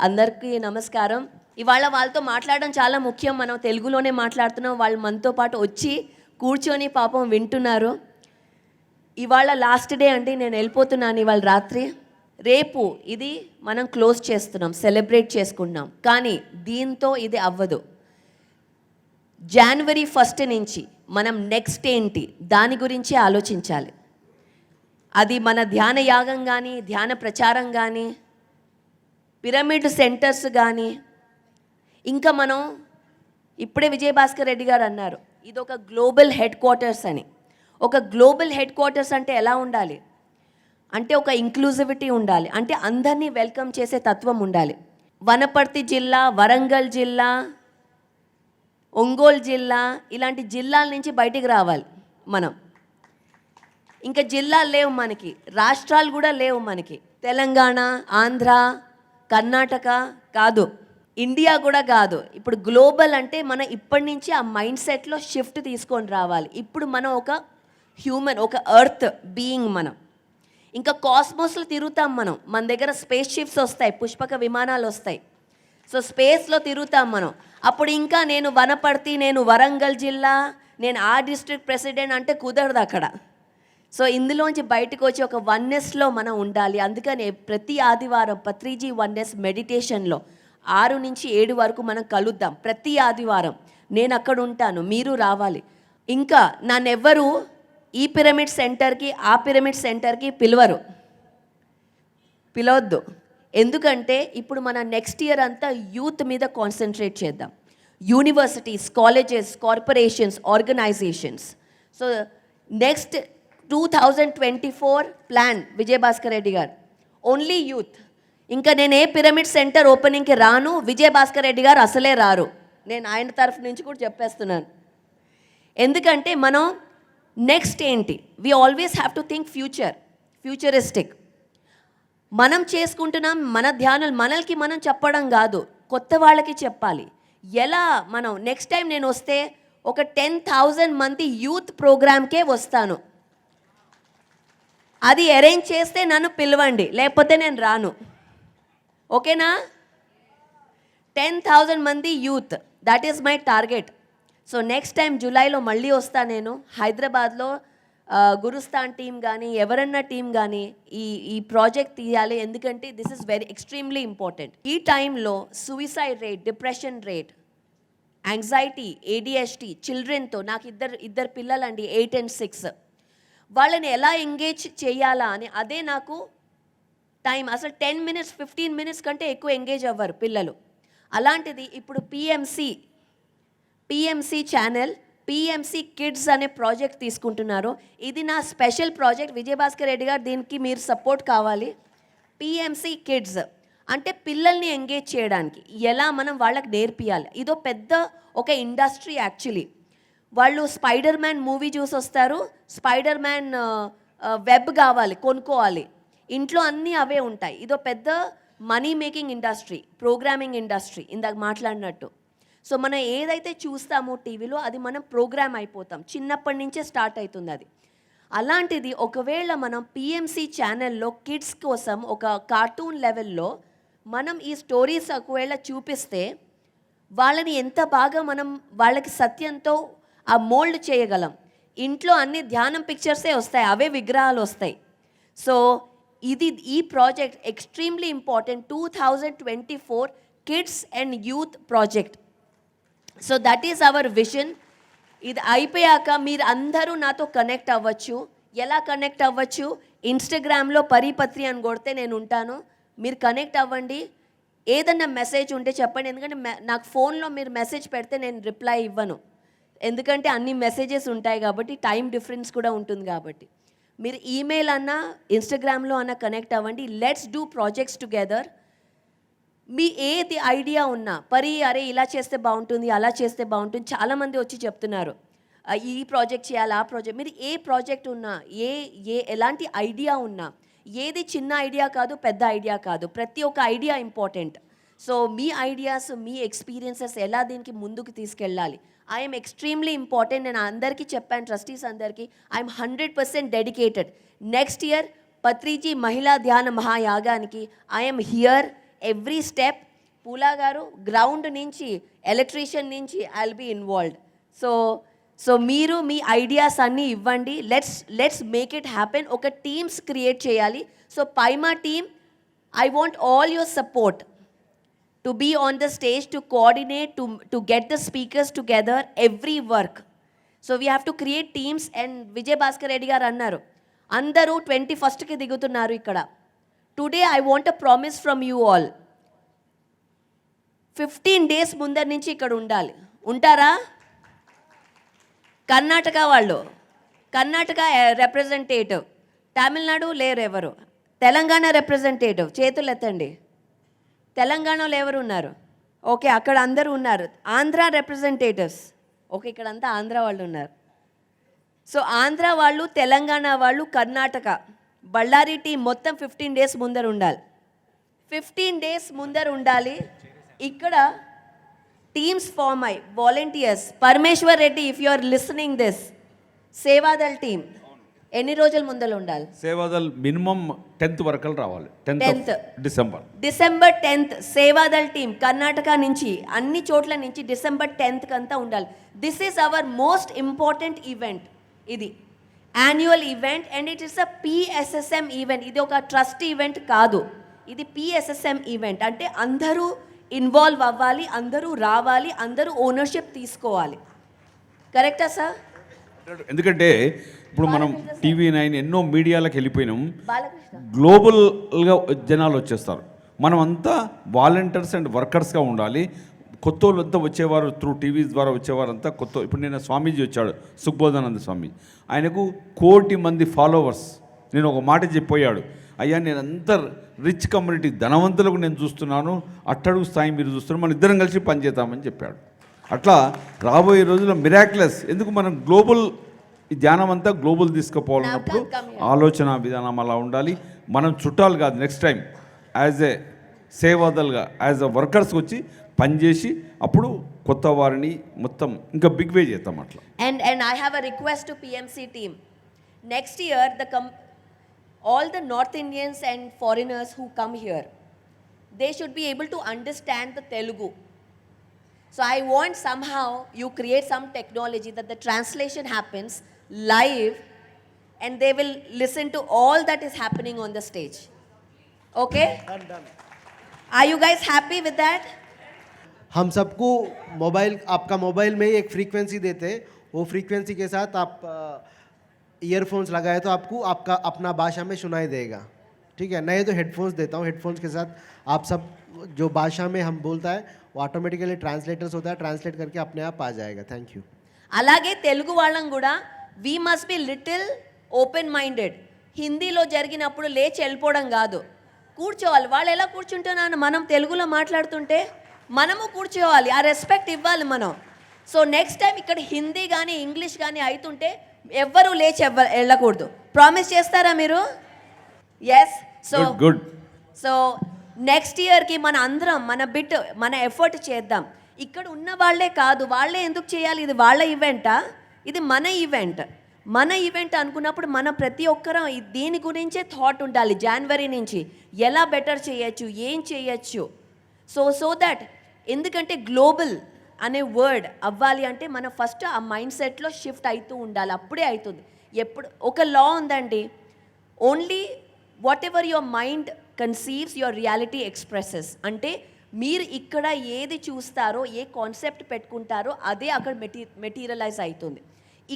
అందరికీ నమస్కారం. ఇవాళ వాళ్ళతో మాట్లాడడం చాలా ముఖ్యం. మనం తెలుగులోనే మాట్లాడుతున్నాం. వాళ్ళు మనతో పాటు వచ్చి కూర్చొని పాపం వింటున్నారు. ఇవాళ లాస్ట్ డే అండి. నేను వెళ్ళిపోతున్నాను ఇవాళ రాత్రి. రేపు ఇది మనం క్లోజ్ చేస్తున్నాం. సెలబ్రేట్ చేసుకుంటున్నాం. కానీ దీంతో ఇది అవ్వదు. జనవరి ఫస్ట్ నుంచి మనం నెక్స్ట్ ఏంటి? దాని గురించి ఆలోచించాలి. అది మన ధ్యాన యాగం కానీ ధ్యాన ప్రచారం కానీ పిరమిడ్ సెంటర్స్ కానీ ఇంకా మనం ఇప్పుడే విజయభాస్కర్ రెడ్డి గారు అన్నారు ఇది ఒక గ్లోబల్ హెడ్ క్వార్టర్స్ అని. ఒక గ్లోబల్ హెడ్ క్వార్టర్స్ అంటే ఎలా ఉండాలి? అంటే ఒక ఇంక్లూజివిటీ ఉండాలి. అంటే అందరినీ వెల్కమ్ చేసే తత్వం ఉండాలి. వనపర్తి జిల్లా వరంగల్ జిల్లా ఒంగోలు జిల్లా ఇలాంటి జిల్లాల నుంచి బయటికి రావాలి మనం. ఇంకా జిల్లాలు లేవు మనకి. రాష్ట్రాలు కూడా లేవు మనకి. తెలంగాణ ఆంధ్ర కర్ణాటక కాదు ఇండియా కూడా కాదు. ఇప్పుడు గ్లోబల్ అంటే మనం ఇప్పటి నుంచి ఆ మైండ్ సెట్లో షిఫ్ట్ తీసుకొని రావాలి. ఇప్పుడు మనం ఒక హ్యూమన్ ఒక ఎర్త్ బీయింగ్ మనం. ఇంకా కాస్మోస్లో తిరుగుతాం మనం. మన దగ్గర స్పేస్ షిప్స్ వస్తాయి పుష్పక విమానాలు వస్తాయి. సో స్పేస్లో తిరుగుతాం మనం. అప్పుడు ఇంకా నేను వనపర్తి నేను వరంగల్ జిల్లా నేను ఆ డిస్ట్రిక్ట్ ప్రెసిడెంట్ అంటే కుదరదు అక్కడ. సో ఇందులోంచి బయటకు వచ్చి ఒక వన్నెస్లో మనం ఉండాలి. అందుకని ప్రతి ఆదివారం పత్రిజీ వన్నెస్ మెడిటేషన్లో ఆరు నుంచి ఏడు వరకు మనం కలుద్దాం. ప్రతి ఆదివారం నేను అక్కడ ఉంటాను మీరు రావాలి. ఇంకా నన్నెవ్వరు ఈ పిరమిడ్ సెంటర్కి ఆ పిరమిడ్ సెంటర్కి పిలవరు. పిలవద్దు. ఎందుకంటే ఇప్పుడు మన నెక్స్ట్ ఇయర్ అంతా యూత్ మీద కాన్సన్ట్రేట్ చేద్దాం. Universities colleges corporations organisations. So next two thousand twenty four plan Vijayabhaskar Reddy garu. Only youth ఇంకా నేను ఏ పిరమిడ్ సెంటర్ ఓపెనింగ్కి రాను విజయభాస్కర్ రెడ్డి గారు అసలే రారు. నేను ఆయన తరఫు నుంచి కూడా చెప్పేస్తున్నాను. ఎందుకంటే మనం నెక్స్ట్ ఏంటి? We always have to think future futuristic మనం చేసుకుంటున్నాం మన ధ్యానాలు మనల్కి మనం చెప్పడం కాదు కొత్త వాళ్ళకి చెప్పాలి. ఎలా మనం నెక్స్ట్ టైం నేను వస్తే ఒక టెన్ థౌజండ్ మంది యూత్ ప్రోగ్రామ్కే వస్తాను. అది అరేంజ్ చేస్తే నన్ను పిలవండి లేకపోతే నేను రాను. ఓకేనా? టెన్ థౌజండ్ మంది youth that is my target so next time జూలైలో మళ్ళీ వస్తా నేను హైదరాబాద్లో గురుస్థాన్ టీం కానీ ఎవరన్నా టీం కానీ ఈ ఈ ప్రాజెక్ట్ తీయాలి ఎందుకంటే this is very extremely important ఈ టైంలో suicide rate depression rate anxiety ADST చిల్డ్రన్తో నాకు ఇద్దరు ఇద్దరు పిల్లలండి ఎయిట్ అండ్ సిక్స్ వాళ్ళని ఎలా ఎంగేజ్ చేయాలా అని అదే నాకు టైం. అసలు టెన్ మినిట్స్ ఫిఫ్టీన్ మినిట్స్ కంటే ఎక్కువ ఎంగేజ్ అవ్వరు పిల్లలు. అలాంటిది ఇప్పుడు PMC PMC channel PMC kids అనే ప్రాజెక్ట్ తీసుకుంటున్నారు. ఇది నా స్పెషల్ ప్రాజెక్ట్. విజయభాస్కర్ రెడ్డి గారు దీనికి మీరు సపోర్ట్ కావాలి. పిఎంసి కిడ్స్ అంటే పిల్లల్ని ఎంగేజ్ చేయడానికి ఎలా మనం వాళ్ళకి నేర్పియాలి. ఇదో పెద్ద ఒక ఇండస్ట్రీ యాక్చువల్లీ. వాళ్ళు స్పైడర్ మ్యాన్ మూవీ చూసి వస్తారు స్పైడర్ మ్యాన్ వెబ్ కావాలి కొనుక్కోవాలి. ఇంట్లో అన్నీ అవే ఉంటాయి. ఇదో పెద్ద money making industry programming industry ఇందాక మాట్లాడినట్టు. సో మనం ఏదైతే చూస్తామో టీవీలో అది మనం ప్రోగ్రామ్ అయిపోతాం. చిన్నప్పటి నుంచే స్టార్ట్ అవుతుంది అది. అలాంటిది ఒకవేళ మనం పిఎంసి ఛానల్లో కిడ్స్ కోసం ఒక కార్టూన్ లెవెల్లో మనం ఈ స్టోరీస్ ఒకవేళ చూపిస్తే వాళ్ళని ఎంత బాగా మనం వాళ్ళకి సత్యంతో ఆ మోల్డ్ చేయగలం. ఇంట్లో అన్ని ధ్యానం పిక్చర్సే వస్తాయి అవే విగ్రహాలు వస్తాయి. సో ఇది ఈ project extremely important two thousand twenty four kids and youth project so that is our vision ఇది అయిపోయాక మీరు అందరూ నాతో కనెక్ట్ అవ్వచ్చు. ఎలా కనెక్ట్ అవ్వచ్చు? ఇన్స్టాగ్రామ్లో పరిపత్రి అని కొడితే నేను ఉంటాను. మీరు కనెక్ట్ అవ్వండి. ఏదన్నా మెసేజ్ ఉంటే చెప్పండి. ఎందుకంటే నాకు ఫోన్లో మీరు మెసేజ్ పెడితే నేను రిప్లై ఇవ్వను. ఎందుకంటే అన్ని మెసేజెస్ ఉంటాయి కాబట్టి టైం డిఫరెన్స్ కూడా ఉంటుంది కాబట్టి. మీరు ఈమెయిల్ అన్నా ఇన్స్టాగ్రామ్లో అన్నా కనెక్ట్ అవ్వండి. లెట్స్ డూ ప్రాజెక్ట్స్ టుగెదర్ మీ ఏది ఐడియా ఉన్నా పరి అరే ఇలా చేస్తే బాగుంటుంది అలా చేస్తే బాగుంటుంది చాలామంది వచ్చి చెప్తున్నారు. ఈ ప్రాజెక్ట్ చేయాలి ఆ ప్రాజెక్ట్ మీరు ఏ ప్రాజెక్ట్ ఉన్నా ఏ ఏ ఎలాంటి ఐడియా ఉన్నా ఏది చిన్న ఐడియా కాదు పెద్ద ఐడియా కాదు ప్రతి ఒక్క ఐడియా ఇంపార్టెంట్ సో మీ ఐడియాస్ మీ ఎక్స్పీరియన్సెస్ ఎలా దీనికి ముందుకు తీసుకెళ్ళాలి? ఐఎమ్ ఎక్స్ట్రీమ్లీ ఇంపార్టెంట్ నేను అందరికీ చెప్పాను ట్రస్టీస్ అందరికీ. I'm hundred percent dedicated next year Patriji మహిళా ధ్యాన మహాయాగానికి I'm here every step Poola garu ground నుంచి ఎలక్ట్రీషియన్ నుంచి I be involved so so మీరు మీ ఐడియాస్ అన్నీ ఇవ్వండి. Let's let's make it happen ఒక టీమ్స్ క్రియేట్ చేయాలి. So పైమా team I want all your support to be on the stage to coordinate to to get the speakers together every work. So we have to create teams and Vijay Bhaskar Reddy garu అన్నారు అందరూ twenty ఫస్ట్కి దిగుతున్నారు ఇక్కడ. Today I want a promise from you all fifteen days ముందర నుంచి ఇక్కడ ఉండాలి. ఉంటారా? కర్ణాటక వాళ్ళు కర్ణాటక రిప్రజెంటేటివ్ తమిళనాడు లేరు ఎవరు తెలంగాణ రిప్రజెంటేటివ్ చేతులు ఎత్తండి తెలంగాణలో ఎవరు ఉన్నారు ఓకే అక్కడ అందరూ ఉన్నారు. ఆంధ్ర రిప్రజెంటేటివ్స్ ఓకే ఇక్కడ అంతా ఆంధ్ర వాళ్ళు ఉన్నారు. సో ఆంధ్ర వాళ్ళు తెలంగాణ వాళ్ళు కర్ణాటక బళ్ళారి టీం మొత్తం ఫిఫ్టీన్ డేస్ ముందర ఉండాలి. ఫిఫ్టీన్ డేస్ ముందర ఉండాలి. ఇక్కడ టీమ్స్ ఫార్మ్ అయ్యి volunteers Parameshwar Reddy if you are listening this Sevadal team ఎన్ని రోజుల ముందర ఉండాలి? సేవాదల్ మినిమం టెన్త్ వరకు రావాలి. Tenth 10th. December. December tenth Sevadal team Karnataka నుంచి అన్ని చోట్ల నుంచి డిసెంబర్ టెన్త్కి అంతా ఉండాలి. This is our most important event ఇది annual event and it is a PSSM event ఇది ఒక ట్రస్ట్ ఈవెంట్ కాదు. ఇది పిఎస్ఎస్ఎం ఈవెంట్ అంటే అందరూ ఇన్వాల్వ్ అవ్వాలి అందరూ రావాలి అందరూ ఓనర్షిప్ తీసుకోవాలి. కరెక్టా సార్? ఎందుకంటే ఇప్పుడు మనం టీవీ నైన్ ఎన్నో మీడియాలకు వెళ్ళిపోయినాం. గ్లోబల్గా జనాలు వచ్చేస్తారు. మనం అంతా వాలంటీర్స్ అండ్ వర్కర్స్గా ఉండాలి. కొత్త వాళ్ళు అంతా వచ్చేవారు త్రూ టీవీ ద్వారా వచ్చేవారు అంతా కొత్త ఇప్పుడు నేను స్వామీజీ వచ్చాడు సుఖబోధానంద స్వామి. ఆయనకు కోటి మంది ఫాలోవర్స్. నేను ఒక మాట చెప్పిపోయాడు అయ్యా నేను అంత రిచ్ కమ్యూనిటీ ధనవంతులకు నేను చూస్తున్నాను. అట్టడుగు స్థాయి మీరు చూస్తున్నారు. మన ఇద్దరం కలిసి పనిచేద్దామని చెప్పాడు. అట్లా రాబోయే రోజుల్లో మిరాక్లెస్ ఎందుకు మనం గ్లోబల్ ఈ ధ్యానం అంతా గ్లోబల్ తీసుకుపోవాలన్నప్పుడు ఆలోచన విధానం అలా ఉండాలి. మనం చుట్టాలు కాదు నెక్స్ట్ టైం యాజ్ ఏ సేవాదలుగా యాజ్ అ వర్కర్స్కి వచ్చి పనిచేసి అప్పుడు కొత్త వారిని మొత్తం ఇంకా బిగ్ వే చేద్దాం అట్లా. And and I have a request to PMC team next year the come all the north Indians and foreigners who come here they should be able to understand the Telugu so I want somehow you create some technology that the translation happens live, and they will listen to all that is happening on the stage. Okay? Are you guys happy with that? हम सबको mobile आपका mobile में ही एक frequency देते हैं वो frequency के साथ आप ईयरफोन्स लगाए तो आपको आपका अपना भाषा में सुनाई देगा ठीक है नहीं तो हेडफोन्स देता हूँ हेडफोन्स के साथ आप सब जो भाषा में हम बोलता है वो ऑटोमेटिकली ट्रांसलेटर्स होता है ट्रांसलेट करके अपने आप आ जाएगा थैंक यू అలాగే తెలుగు వాళ్ళం కూడా we must be little open minded హిందీలో జరిగినప్పుడు లేచి వెళ్ళిపోవడం కాదు. కూర్చోవాలి. వాళ్ళు ఎలా కూర్చుంటున్నాను మనం తెలుగులో మాట్లాడుతుంటే మనము కూర్చోవాలి. ఆ రెస్పెక్ట్ ఇవ్వాలి మనం. సో నెక్స్ట్ టైం ఇక్కడ హిందీ కానీ ఇంగ్లీష్ కానీ అవుతుంటే ఎవ్వరూ లేచి ఎవ్వ వెళ్ళకూడదు. ప్రామిస్ చేస్తారా మీరు? Yes so good so next ఇయర్కి మన అందరం మన బిట్ మన ఎఫర్ట్ చేద్దాం. ఇక్కడ ఉన్న వాళ్ళే కాదు. వాళ్ళే ఎందుకు చేయాలి? ఇది వాళ్ళ ఈవెంటా ఇది మన ఈవెంట్ మన ఈవెంట్ అనుకున్నప్పుడు మన ప్రతి ఒక్కరం దీని గురించే థాట్ ఉండాలి. జనవరి నుంచి ఎలా బెటర్ చేయొచ్చు ఏం చేయొచ్చు? సో సో దట్ ఎందుకంటే గ్లోబల్ అనే వర్డ్ అవ్వాలి అంటే మనం ఫస్ట్ ఆ మైండ్ సెట్లో షిఫ్ట్ అవుతూ ఉండాలి. అప్పుడే అవుతుంది ఎప్పుడు ఒక లా ఉందండి. Only whatever your mind conceives your reality expresses అంటే మీరు ఇక్కడ ఏది చూస్తారో ఏ కాన్సెప్ట్ పెట్టుకుంటారో అదే అక్కడ మెటీ మెటీరియలైజ్ అవుతుంది.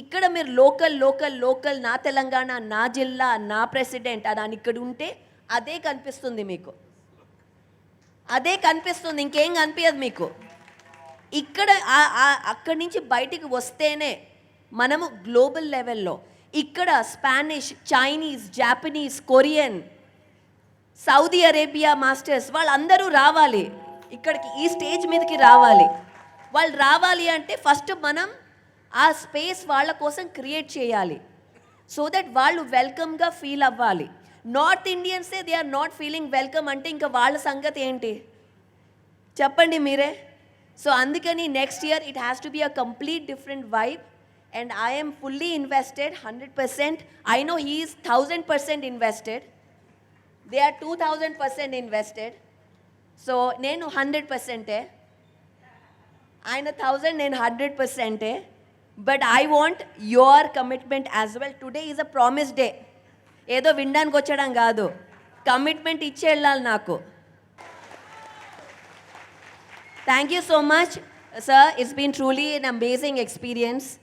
ఇక్కడ మీరు లోకల్ లోకల్ లోకల్ నా తెలంగాణ నా జిల్లా నా ప్రెసిడెంట్ అని ఇక్కడ ఉంటే అదే కనిపిస్తుంది మీకు. అదే కనిపిస్తుంది ఇంకేం కనిపించదు మీకు. ఇక్కడ అక్కడి నుంచి బయటికి వస్తేనే మనము గ్లోబల్ లెవెల్లో ఇక్కడ Spanish Chinese Japanese Korean Saudi Arabia masters వాళ్ళందరూ రావాలి. ఇక్కడికి ఈ స్టేజ్ మీదకి రావాలి. వాళ్ళు రావాలి అంటే ఫస్ట్ మనం ఆ స్పేస్ వాళ్ళ కోసం క్రియేట్ చేయాలి. సో దట్ వాళ్ళు వెల్కమ్గా ఫీల్ అవ్వాలి. North ఇండియన్సే they are not feeling welcome అంటే ఇంకా వాళ్ళ సంగతి ఏంటి? చెప్పండి మీరే. సో అందుకని next year it has to be a complete different vibe and I'm fully invested hundred percent. I know he's thousand percent invested. They are two thousand percent invested. So నేను hundred పర్సెంటే. ఆయన thousand నేను hundred పర్సెంటే. But I want your commitment as well. Today is a promise day. ఏదో వినడానికి వచ్చడం కాదు. Commitment ఇచ్చి వెళ్ళాలి నాకు. Thank you so much. Sir it's been truly an amazing experience.